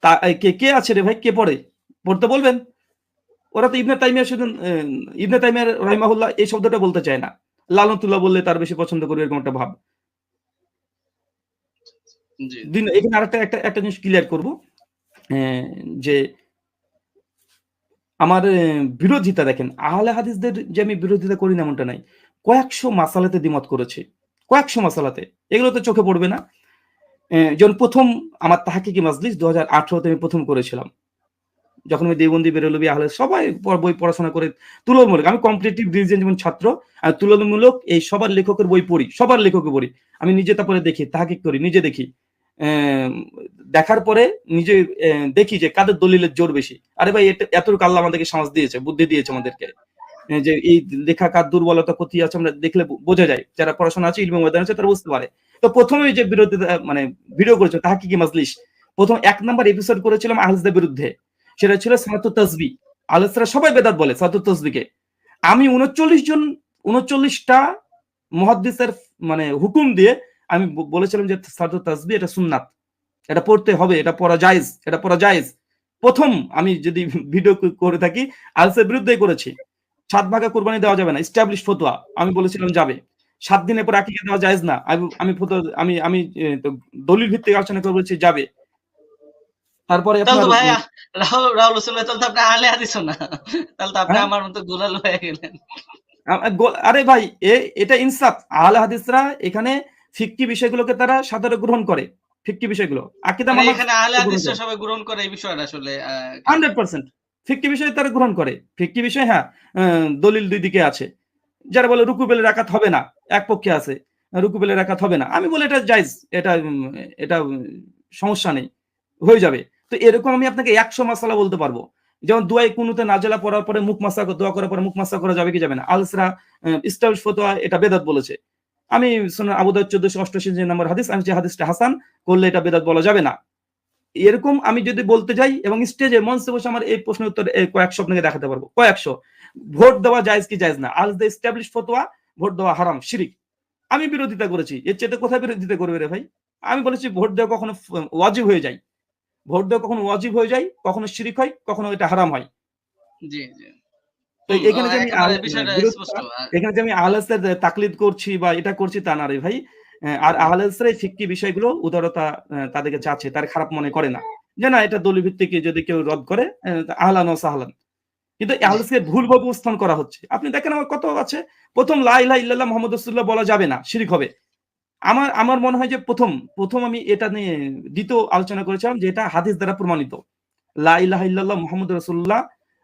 Speaker 1: তা কে কে আছে রে ভাই? কে পড়ে? পড়তে বলবেন? ওরা তো ইবনে তাইমিয়া শুধু ইবনে তাইমিয়ার রহিমাহুল্লাহ এই শব্দটা বলতে চায় না। লালতুল্লাহ বললে তার বেশি পছন্দ করবে এরকম একটা ভাব। দিন এখানে একটা একটা জিনিস ক্লিয়ার করব। যে আমার বিরোধিতা দেখেন, আহলে হাদিসদের যে আমি বিরোধিতা করি না এমনটা নাই। কয়েকশো মাসালাতে দ্বিমত করেছে। কয়েকশো মাসালাতে। এগুলো তো চোখে পড়বে না। যখন প্রথম আমার তাহাকিকি মাজলিস দু হাজার আঠারোতে আমি প্রথম করেছিলাম। যখন আমি দেবন্দি বেরোলবি, আহলে, সবাই বই পড়াশোনা করে তুলনামূলক, আমি কম্পিটিটিভ ডিভিশন যেমন ছাত্র আর তুলনামূলক এই সবার লেখকের বই পড়ি, সবার লেখকের পড়ি। আমি নিজে তারপরে দেখি, তাহাকিক করি, নিজে দেখি। দেখার পরে নিজে দেখি যে কাদের দলিলের জোর বেশি। আরে ভাই, এটা এতটুকু আল্লাহ আমাদেরকে সাহস দিয়েছে, বুদ্ধি দিয়েছে আমাদেরকে। যে এই লেখা কার দুর্বলতা কোথায় আছে, আমরা দেখলে বোঝা যায়। যারা পড়াশোনা আছে, ইলমে ময়দান আছে, তারা বুঝতে পারে। তো প্রথমে যে বিরোধিতা মানে ভিডিও করেছে তাহা কি মাজলিস। প্রথম এক নাম্বার এপিসোড করেছিলাম আহলসদের বিরুদ্ধে। সেটা ছিল সাতু তসবি। আহলসরা সবাই বেদাত বলে সাতু তসবিকে। আমি উনচল্লিশ জন, উনচল্লিশটা মহাদ্দিসের মানে হুকুম দিয়ে আমি বলেছিলাম যে সাদু তাসবি এটা সুন্নাত। এটা পড়তে হবে এটা পড়া জায়েজ এটা পড়া জায়েজ। প্রথম আমি যদি ভিডিও করে থাকি আলসের বিরুদ্ধে করেছি। সাত ভাগে কোরবানি দেওয়া যাবে না স্টাবলিশ ফতোয়া। আমি বলেছিলাম যাবে। সাত দিনের পর আকিকা দেওয়া জায়েজ না। আমি আমি আমি আমি দলিল ভিত্তিক আলোচনা করে বলেছি যাবে। তারপরে
Speaker 2: তাহলে তো
Speaker 1: আপনার
Speaker 2: ভাই রাহুল রাহুল হোসেন ভাই তাহলে আপনি আলে হাদিস না। তাহলে আপনি? আমার মতো গোলাল হয়ে গেলেন।
Speaker 1: আরে ভাই এটা ইনসাফ। আহলে হাদিসরা এখানে ফিক্কি বিষয়গুলোকে তারা সাধারণ গ্রহণ করে। ফিক্কি বিষয়গুলো। আকিদা
Speaker 2: মানে এখানে
Speaker 1: গ্রহণ
Speaker 2: হাদিসরা সবাই গ্রহণ করে এই বিষয়টা আসলে আহ,
Speaker 1: হান্ড্রেড পার্সেন্ট। ফিক্কি বিষয় তারা গ্রহণ করে। ফিক্কি বিষয় হ্যাঁ দলিল দুই দিকে আছে। যারা বলে রুকু বেলে রাকাত হবে না এক পক্ষে আছে। রুকুবেলে রাখাত হবে না। আমি বলি এটা জায়জ এটা এটা সমস্যা নেই হয়ে যাবে। তো এরকম আমি আপনাকে একশো মাসালা বলতে পারব। যেমন দুয়াই কুনুতে নাজেলা পড়ার পরে মুখ মাসা দোয়া করার পরে মুখ মাসা করা যাবে কি যাবে না? আলসরা ইস্টাবলিশ ফতোয়া এটা বেদাত বলেছে। আমি শুনে আবুদার চোদ্দশো অষ্টাশি যে নম্বর হাদিস, আমি যে হাদিসটা হাসান করলে এটা বেদাত বলা যাবে না। এরকম আমি যদি বলতে যাই এবং স্টেজে মঞ্চে বসে আমার এই প্রশ্নের উত্তর কয়েকশো আপনাকে দেখাতে পারব। কয়েকশো। ভোট দেওয়া জায়েজ কি জায়েজ না? আল দ্য এস্টাবলিশ ফতোয়া, ভোট দেওয়া হারাম, শিরিক। আমি বিরোধিতা করেছি। এর চেয়ে কোথায় বিরোধিতা করবে রে ভাই? আমি বলেছি ভোট দেওয়া কখনো ওয়াজিব হয়ে যায়। ভোট দেওয়া কখনো ওয়াজিব হয়ে যায়, কখনো শিরিক হয়, কখনো এটা হারাম হয়।
Speaker 2: জি জি।
Speaker 1: তো এখানে যে আমি
Speaker 2: একেবারে
Speaker 1: আল-
Speaker 2: বিষয়টা
Speaker 1: বিরোধিতা-
Speaker 2: স্পষ্ট। আহ,
Speaker 1: এখানে যে আমি আহলেসের তাকলিদ করছি বা এটা করছি তা না রে ভাই। আর আহলেসের এই ফিক্কি বিষয়গুলো উদারতা তাদেরকে চাচ্ছে তার খারাপ মনে করে না। যে না এটা দলীয় ভিত্তিকে যদি কেউ রদ করে আহলান ও সাহলান। কিন্তু আহলেসকে ভুলভাবে করা হচ্ছে। আপনি দেখেন আমার কত আছে। প্রথম লা ইলাহা ইল্লাল্লাহ মুহাম্মদ রাসূলুল্লাহ বলা যাবে না শিরিক হবে। আমার আমার মনে হয় যে প্রথম প্রথম আমি এটা নিয়ে দ্বিতীয় আলোচনা করেছিলাম যে এটা হাদিস দ্বারা প্রমাণিত। লা ইলাহা ইল্লাল্লাহ মুহাম্মদ রাসূলুল্লাহ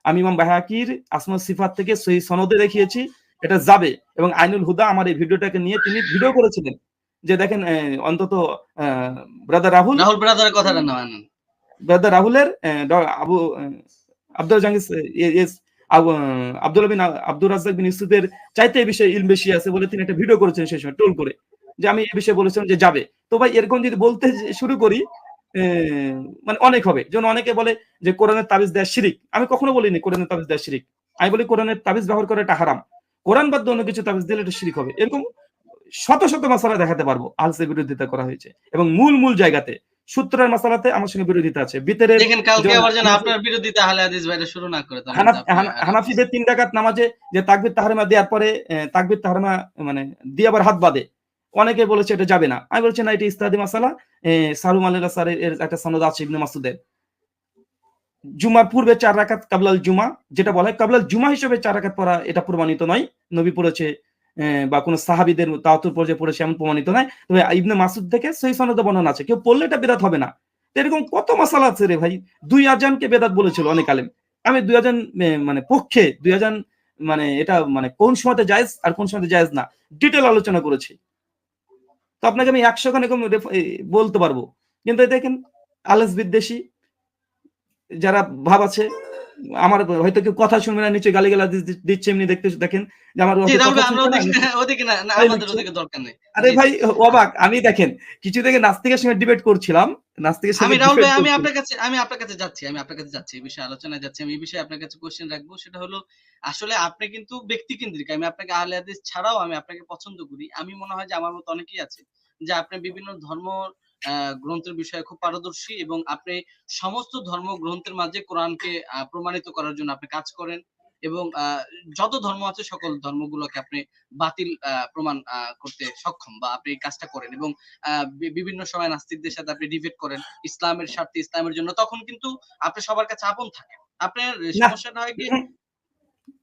Speaker 1: আমি ইমাম বাহাকির আসমা সিফাত থেকে সহি সনদে দেখিয়েছি এটা যাবে। এবং আইনুল হুদা আমার এই ভিডিওটাকে নিয়ে তিনি ভিডিও করেছিলেন যে দেখেন অন্তত ব্রাদার রাহুল
Speaker 2: রাহুল ব্রাদারের কথাটা না
Speaker 1: ব্রাদার রাহুলের আবু আব্দুল ইয়েস আব্দুল বিন আব্দুল রাজ্জাক বিন ইউসুফের চাইতে এই বিষয়ে ইল বেশি আছে বলে তিনি একটা ভিডিও করেছেন সেই সময় টোল করে যে আমি এই বিষয়ে বলেছিলাম যে যাবে। তো ভাই এরকম যদি বলতে শুরু করি মানে অনেক হবে। যেমন অনেকে বলে যে কোরআনের তাবিজ দেয় শিরিক। আমি কখনো বলিনি কোরআনের তাবিজ দেয় শিরিক। আমি বলি কোরআনের তাবিজ ব্যবহার করে এটা হারাম। কোরআন বাদ অন্য কিছু তাবিজ দিলে এটা শিরিক হবে। এরকম শত শত মাসালা দেখাতে পারব। আলসে বিরোধিতা করা হয়েছে। এবং মূল মূল জায়গাতে সূত্রের মাসালাতে আমার সঙ্গে বিরোধিতা আছে।
Speaker 2: আপনার বিরোধিতা আহলে হাদিস ভাইরা শুরু না করে আর-
Speaker 1: হানাফিদের তিন ডাকাত নামাজে যে তাকবির তাহারিমা দেওয়ার পরে তাকবির তাহারিমা মানে দিয়ে আবার হাত বাঁধে। অনেকে বলেছে এটা যাবে না। আমি বলছি, না, এটা ইস্তাদি মাসালা সারুম আল্লাহ স্যারের এর একটা সনদ আছে ইবনে মাসুদের। জুমার পূর্বে চার রাকাত কাবলাল জুমা, যেটা বলা হয় কাবলাল জুমা হিসেবে চার রাকাত পড়া এটা প্রমাণিত নয়। নবী পড়েছে বা কোনো সাহাবিদের তাওয়াতুর পর্যায়ে পড়েছে এমন প্রমাণিত নয়। তবে ইবনে মাসুদ থেকে সেই সনদে বর্ণনা আছে। কেউ পড়লে এটা বেদাত হবে না। এরকম কত মাসালা আছে রে ভাই? দুই আজানকে বেদাত বলেছিল অনেক আলেম। আমি দুই আজান মানে পক্ষে দুই আজান মানে এটা মানে কোন সময়তে জায়েজ আর কোন সময়তে জায়েজ না। ডিটেল আলোচনা করেছি। তো আপনাকে আমি একশো খানে বলতে পারব। কিন্তু দেখেন আলেস বিদ্বেষী যারা ভাব আছে আমার হয়তো কেউ কথা শুনবে না নিচে গালি গালা দিচ্ছে এমনি দেখতে দেখেন যে আমার আরে ভাই অবাক আমি দেখেন কিছু থেকে নাস্তিকের সঙ্গে ডিবেট করছিলাম নাস্তিকের
Speaker 2: আমি রাহুল ভাই আমি আপনার কাছে আমি আপনার কাছে যাচ্ছি আমি আপনার কাছে যাচ্ছি এই বিষয়ে আলোচনায় যাচ্ছি আমি এই বিষয়ে আপনার কাছে কোশ্চেন রাখব সেটা হলো আসলে আপনি কিন্তু ব্যক্তি কেন্দ্রিক আমি আপনাকে আহলে হাদিস ছাড়াও আমি আপনাকে পছন্দ করি। আমি মনে হয় যে আমার মতো অনেকেই আছে যে আপনি বিভিন্ন ধর্ম গ্রন্থের বিষয়ে খুব পারদর্শী এবং আপনি সমস্ত ধর্ম গ্রন্থের মাঝে কোরআনকে প্রমাণিত করার জন্য আপনি কাজ করেন এবং যত ধর্ম আছে সকল ধর্মগুলোকে আপনি বাতিল প্রমাণ করতে সক্ষম বা আপনি এই কাজটা করেন এবং আহ, বিভিন্ন সময় নাস্তিকদের সাথে আপনি ডিবেট করেন ইসলামের স্বার্থে ইসলামের জন্য তখন কিন্তু আপনি সবার কাছে আপন থাকেন। আপনার সমস্যাটা হয় কি?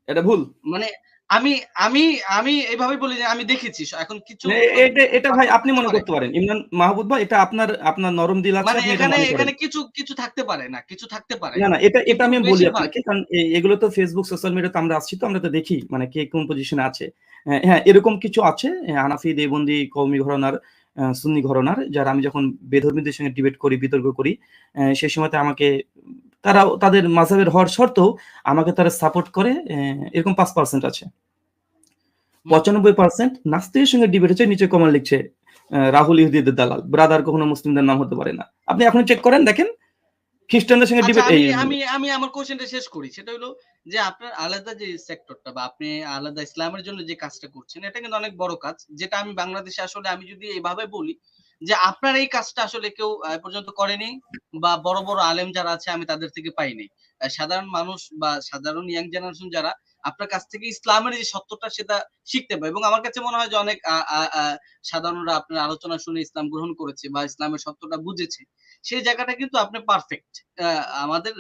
Speaker 1: এটা ভুল।
Speaker 2: মানে আমি আমি আমি এইভাবে বলি যে আমি দেখেছি এখন কিছু
Speaker 1: এটা এটা ভাই আপনি মনে করতে পারেন। ইমরান মাহবুব ভাই এটা আপনার আপনার নরম দিল আছে
Speaker 2: মানে
Speaker 1: আপনি
Speaker 2: এখানে এখানে কিছু কিছু থাকতে পারে না কিছু থাকতে পারে।
Speaker 1: না না এটা এটা আমি বলি আপনাকে কারণ এগুলো তো ফেসবুক সোশ্যাল মিডিয়াতে আমরা আসছি তো আমরা তো দেখি মানে কে কোন পজিশনে আছে। হ্যাঁ, হ্যাঁ এরকম কিছু আছে হানাফি দেবন্দি কৌমি ঘরনার সুন্নি ঘরনার যারা আমি যখন বেধর্মীদের সঙ্গে ডিবেট করি বিতর্ক করি সেই সময়তে আমাকে তারা তাদের মাঝাবের হওয়ার শর্তেও আমাকে তারা সাপোর্ট করে এরকম পাঁচ পার্সেন্ট আছে। পঁচানব্বই পার্সেন্ট নাস্তিকের সঙ্গে ডিবেট হচ্ছে নিচে কমান লিখছে রাহুল ইহুদিদের দালাল। ব্রাদার কখনো মুসলিমদের নাম হতে পারে না। আপনি এখন চেক করেন দেখেন? খ্রিস্টানদের সঙ্গে
Speaker 2: আচ্ছা,
Speaker 1: ডিবেট
Speaker 2: আমি
Speaker 1: এই
Speaker 2: আমি আমি আমার কোশ্চেনটা শেষ করি। সেটা হলো যে আপনার আলাদা যে সেক্টরটা বা আপনি আলাদা ইসলামের জন্য যে কাজটা করছেন এটা কিন্তু অনেক বড় কাজ। যেটা আমি বাংলাদেশে আসলে আমি যদি এইভাবে বলি যে আপনার এই কাজটা আসলে কেউ পর্যন্ত করেনি বা বড় বড় আলেম যারা আছে আমি তাদের থেকে পাইনি। সাধারণ মানুষ বা সাধারণ ইয়াং জেনারেশন যারা আপনার কাছ থেকে ইসলামের যে সত্যটা সেটা শিখতে পারে এবং আমার কাছে মনে হয় যে অনেক সাধারণরা আপনার আলোচনা শুনে ইসলাম গ্রহণ করেছে বা ইসলামের সত্যটা বুঝেছে। সেই জায়গাটা কিন্তু আপনি পারফেক্ট আমাদের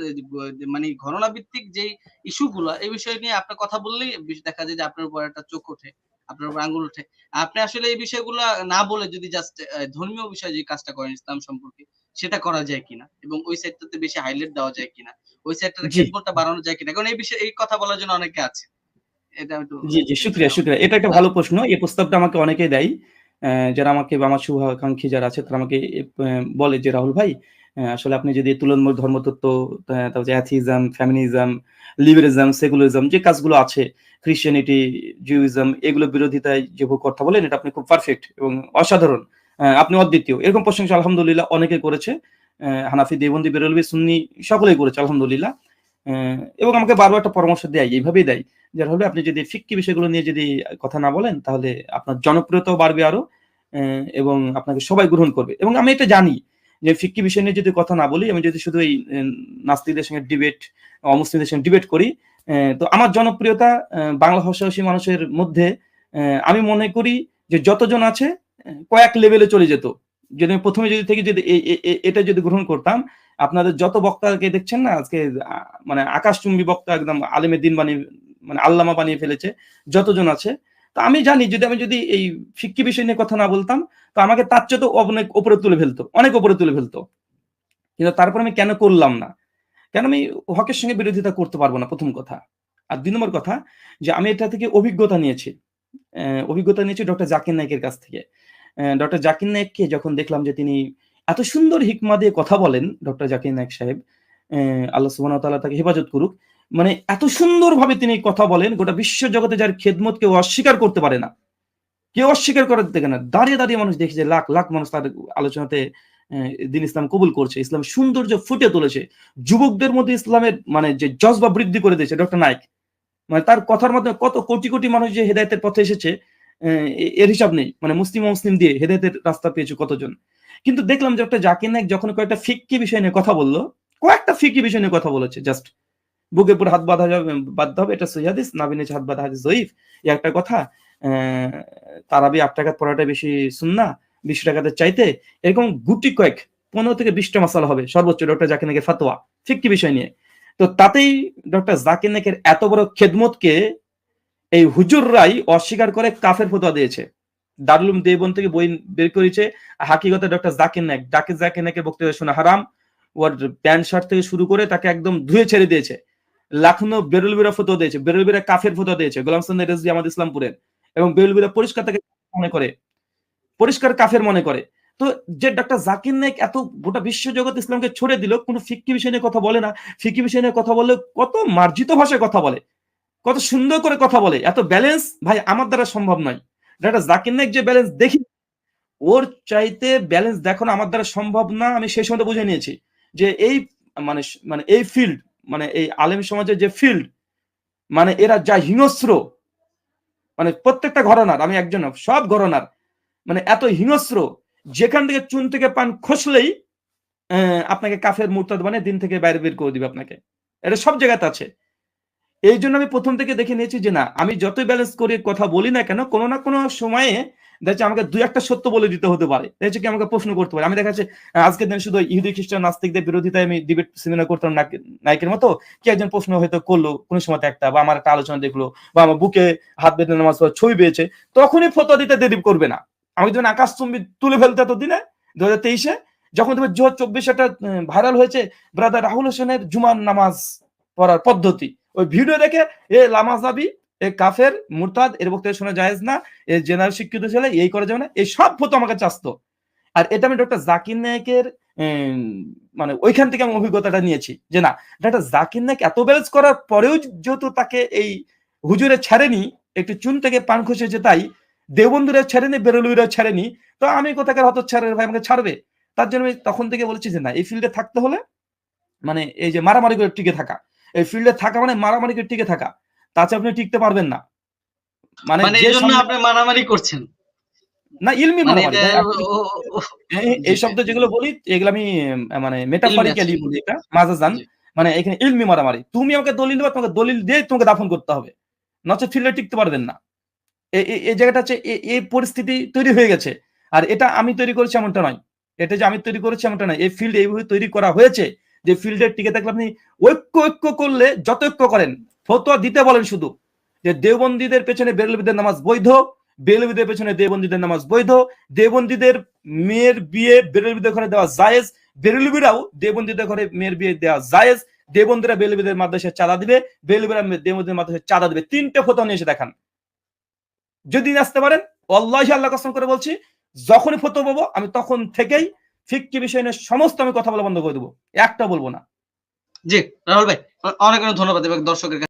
Speaker 2: মানে ঘটনা ভিত্তিক যে ইস্যুগুলো এই বিষয় নিয়ে আপনার কথা বললেই দেখা যায় যে আপনার উপর একটা চোখ ওঠে। আপনার উপর আঙ্গুল ওঠে। আপনি আসলে এই বিষয়গুলো না বলে যদি জাস্ট ধর্মীয় বিষয়ে যে কাজটা করেন ইসলাম সম্পর্কে সেটা করা যায় কিনা? এবং ওই সাইডটাতে বেশি হাইলাইট দেওয়া যায় কিনা? ওই
Speaker 1: জি।
Speaker 2: খেদমতটা বাড়ানো যায় কিনা? কারণ এই বিষয়ে এই কথা বলার জন্য অনেকে আছে। এটা
Speaker 1: জি জি শুক্রিয়া শুক্রিয়া। এটা একটা ভালো প্রশ্ন। এই প্রস্তাবটা আমাকে অনেকেই দেয়। আহ, যারা আমাকে বা আমার শুভাকাঙ্ক্ষী যারা আছে তারা আমাকে বলে যে রাহুল ভাই আসলে আপনি যদি তুলনামূলক ধর্মতত্ত্ব তারপর অ্যাথিজম ফ্যামিনিজম লিবারিজম সেকুলারিজম যে কাজগুলো আছে ক্রিশ্চিয়ানিটি জিউইজম এগুলো বিরোধিতায় যে কথা বলেন এটা আপনি খুব পারফেক্ট এবং অসাধারণ। আহ, আপনি অদ্বিতীয়। এরকম প্রশংসা আলহামদুলিল্লাহ অনেকে করেছে। আহ, হানাফি দেবন্দি বেরলবি সুন্নি সকলেই করেছে আলহামদুলিল্লাহ। এবং আমাকে বারবার একটা পরামর্শ দেয় এইভাবেই দেয়। যার ফলে আপনি যদি ফিক্কি বিষয়গুলো নিয়ে যদি কথা না বলেন তাহলে আপনার জনপ্রিয়তাও বাড়বে আরও এবং আপনাকে সবাই গ্রহণ করবে। এবং আমি এটা জানি যে ফিক্কি বিষয় নিয়ে যদি কথা না বলি, আমি যদি শুধু এই নাস্তিকদের সঙ্গে ডিবেট অমুসলিমদের সঙ্গে ডিবেট করি তো আমার জনপ্রিয়তা বাংলা ভাষাভাষী মানুষের মধ্যে আমি মনে করি যে যতজন আছে কয়েক লেভেলে চলে যেত। যদি আমি প্রথমে যদি থেকে যদি এটা যদি গ্রহণ করতাম, আপনাদের যত বক্তাকে দেখছেন না, আজকে মানে আকাশচুম্বী বক্তা একদম আলেমের দিন বানিয়ে মানে আল্লামা বানিয়ে ফেলেছে, যতজন আছে তো আমি জানি যদি আমি যদি এই ফিক্কি বিষয় নিয়ে কথা না বলতাম, তো আমাকে তার চেয়ে তো অনেক উপরে তুলে ফেলতো, অনেক উপরে তুলে ফেলতো। কিন্তু তারপর আমি কেন করলাম না? কেন আমি হকের সঙ্গে বিরোধিতা করতে পারব না? প্রথম কথা। আর দুই নম্বর কথা, যে আমি এটা থেকে অভিজ্ঞতা নিয়েছি। অভিজ্ঞতা নিয়েছি ডক্টর জাকির নায়কের কাছ থেকে। ডক্টর জাকির নায়ককে যখন দেখলাম যে তিনি এত সুন্দর হিকমা দিয়ে কথা বলেন, ডক্টর জাকির নায়ক সাহেব আল্লাহ ওয়া তাকে হেফাজত করুক মানে এত সুন্দরভাবে তিনি কথা বলেন, গোটা বিশ্ব জগতে যার খেদমত কেউ অস্বীকার করতে পারে না। কেউ অস্বীকার করার দেখে না। দাঁড়িয়ে দাঁড়িয়ে মানুষ দেখছে, লাখ লাখ মানুষ তার আলোচনাতে দিন ইসলাম কবুল করছে। ইসলাম সৌন্দর্য ফুটে তুলেছে। যুবকদের মধ্যে ইসলামের মানে যে জজবা বৃদ্ধি করে দিয়েছে, ডক্টর নাইক। মানে তার কথার মাধ্যমে কত কোটি কোটি মানুষ যে হেদায়তের পথে এসেছে এর হিসাব নেই। মানে মুসলিম মুসলিম দিয়ে হেদায়তের রাস্তা পেয়েছে কতজন। কিন্তু দেখলাম যে একটা জাকির নাইক যখন কয়েকটা ফিক্কি বিষয় নিয়ে কথা বলল, কয়েকটা ফিক্কি বিষয় নিয়ে কথা বলেছে, জাস্ট। বুকের উপর হাত বাঁধা যাবে বাধ্য হবে, এটা সহিদিস নাবিনে হাত বাঁধা হাদিস জয়ীফ একটা কথা তারাবি আট টাকা পড়াটা বেশি সুন্না, বিশ টাকাতে চাইতে এরকম গুটি কয়েক, পনেরো থেকে বিশটা মশালা হবে, সর্বোচ্চ ডক্টর জাকির নাকের ফাতোয়া ফিক্কি বিষয় নিয়ে? তো তাতেই ডক্টর জাকির নাকের এত বড় খেদমতকে এই হুজুররাই অস্বীকার করে কাফের ফতোয়া দিয়েছে। দারুলুম দেবন থেকে বই বের করেছে হাকিগতে ডক্টর জাকির নায়ক ডাকির জাকির নায়কের বক্তব্য শোনা হারাম, ওর প্যান্ট শার্ট থেকে শুরু করে তাকে একদম ধুয়ে ছেড়ে দিয়েছে। লাখনো বেরুলবিরা ফতোয়া দিয়েছে, বেরুলবিরা কাফের ফতোয়া দিয়েছে, গোলাম সান্দার রেজভি আমাদের ইসলামপুরের, এবং বেরুলবিরা পরিষ্কার তাকে মনে করে, পরিষ্কার কাফের মনে করে। তো যে ডক্টর জাকির নাইক এত গোটা বিশ্ব জগৎ ইসলামকে ছড়ে দিল, কোনো ফিক্কি বিষয় নিয়ে কথা বলে না ফিক্কি বিষয় নিয়ে কথা বললে কত মার্জিত ভাষায় কথা বলে, কত সুন্দর করে কথা বলে, এত ব্যালেন্স ভাই আমার দ্বারা সম্ভব নয়। ডাক্তার জাকির নাইক যে ব্যালেন্স দেখি, ওর চাইতে ব্যালেন্স দেখানো আমার দ্বারা সম্ভব না, আমি সেই সময় বুঝে নিয়েছি যে এই মানে মানে এই ফিল্ড মানে এই আলেম সমাজের যে ফিল্ড মানে এরা যা হিংস্র মানে প্রত্যেকটা ঘরনার, আমি একজন সব ঘরনার মানে এত হিংস্র, যেখান থেকে চুন থেকে পান খসলেই আপনাকে কাফের মুরতাদ মানে দিন থেকে বাইরে বের করে দিবে আপনাকে। এটা সব জায়গাতে আছে। এই জন্য আমি প্রথম থেকে দেখে নিয়েছি যে না, আমি যতই ব্যালেন্স করে কথা বলি না কেন, কোনো না কোনো সময়ে দেখছি আমাকে দুই একটা সত্য বলে দিতে হতে পারে। দেখছি কি আমাকে প্রশ্ন করতে পারে। আমি দেখা যাচ্ছে আজকের দিন শুধু ইহুদি, খ্রিস্টান, নাস্তিকদের বিরোধিতায় আমি ডিবেট সেমিনার করতাম নায়কের মতো। কি একজন প্রশ্ন হয়তো করল কোনো সময় একটা, বা আমার একটা আলোচনা দেখল, বা আমার বুকে হাত বেঁধে নামাজ ছবি পেয়েছে, তখনই ফতোয়া দিতে দেরি করবে না। আমি যখন আকাশ চুম্বি তুলে ফেলতে এত দিনে দু হাজার তেইশে, যখন তুমি দু হাজার চব্বিশে একটা ভাইরাল হয়েছে ব্রাদার রাহুল হোসেনের জুমার নামাজ পড়ার পদ্ধতি, ওই ভিডিও দেখে, এ লামাজাবি এ কাফের, মুরতাদ, এর বক্তব্য শোনা জায়েজ না। এ জেনারেল শিক্ষিত ছেলে, এই করা যাবে না। এই সব ফটো আমাকে চাস্ত আর এটা আমি ডক্টর জাকির নায়কের মানে ওইখান থেকে আমি অভিজ্ঞতাটা নিয়েছি যে না ডক্টর জাকির নায়ক এত ব্যালেন্স করার পরেও যেহেতু তাকে এই হুজুরে ছাড়েনি, একটু চুন থেকে পান খসেছে তাই দেবন্ধুরা ছেড়েনি বেরোলুরা ছাড়েনি, তো আমি কোথাকার হত ছাড়ে ভাই আমাকে ছাড়বে? তার জন্য আমি তখন থেকে বলেছি যে না, এই ফিল্ডে থাকতে হলে মানে এই যে মারামারি করে টিকে থাকা, এই ফিল্ডে থাকা মানে মারামারি করে টিকে থাকা। তাছাড়া আপনি টিকতে পারবেন না। মানে
Speaker 2: মানে এই জন্য আপনি মারামারি করছেন।
Speaker 1: না ইলমি
Speaker 2: মানে
Speaker 1: মারামারি।
Speaker 2: ও- ও- ও-
Speaker 1: এই- শব্দ যেগুলো বলি এগুলো আমি মানে মেটাফরিক্যালি বলি এটা মাজাজান। মানে এখানে ইলমি মারামারি। তুমি আমাকে দলিল দেবে তোমাকে দলিল দিয়ে তোমাকে দাফন করতে হবে। নচেত ফিল্ডে টিকতে পারবেন না। এই জায়গাটা হচ্ছে এই পরিস্থিতি তৈরি হয়ে গেছে। আর এটা আমি তৈরি করেছি এমনটা নয়। এটা যে আমি তৈরি করেছি এমনটা নয়। এই ফিল্ড এইভাবে তৈরি করা হয়েছে যে ফিল্ডে টিকে থাকলে আপনি ঐক্য ঐক্য করলে যত ঐক্য করেন ফতোয়া দিতে বলেন শুধু যে দেওবন্দীদের পেছনে বেরলবিদের নামাজ বৈধ, বেরলবিদের পেছনে দেওবন্দীদের নামাজ বৈধ, দেওবন্দীদের মেয়ের বিয়ে বেরলবিদের ঘরে দেওয়া জায়েজ, বেরলবিরাও দেওবন্দীদের ঘরে মেয়ের বিয়ে দেওয়া জায়েজ দেবন্দীরা বেলবিদের মাদ্রাসায় চাঁদা দিবে বেলবিরা দেবন্দীদের মাদ্রাসায় চাঁদা দিবে। তিনটে ফতোয়া নিয়ে এসে দেখান। যদি আসতে পারেন অল্লাহি আল্লাহ কসম করে বলছি, যখনই ফতো পাবো, আমি তখন থেকেই ফিক্কি বিষয় নিয়ে সমস্ত আমি কথা বলা বন্ধ করে দেবো। একটা বলব না।
Speaker 2: জি, রাহুল ভাই অনেক অনেক ধন্যবাদ দর্শকের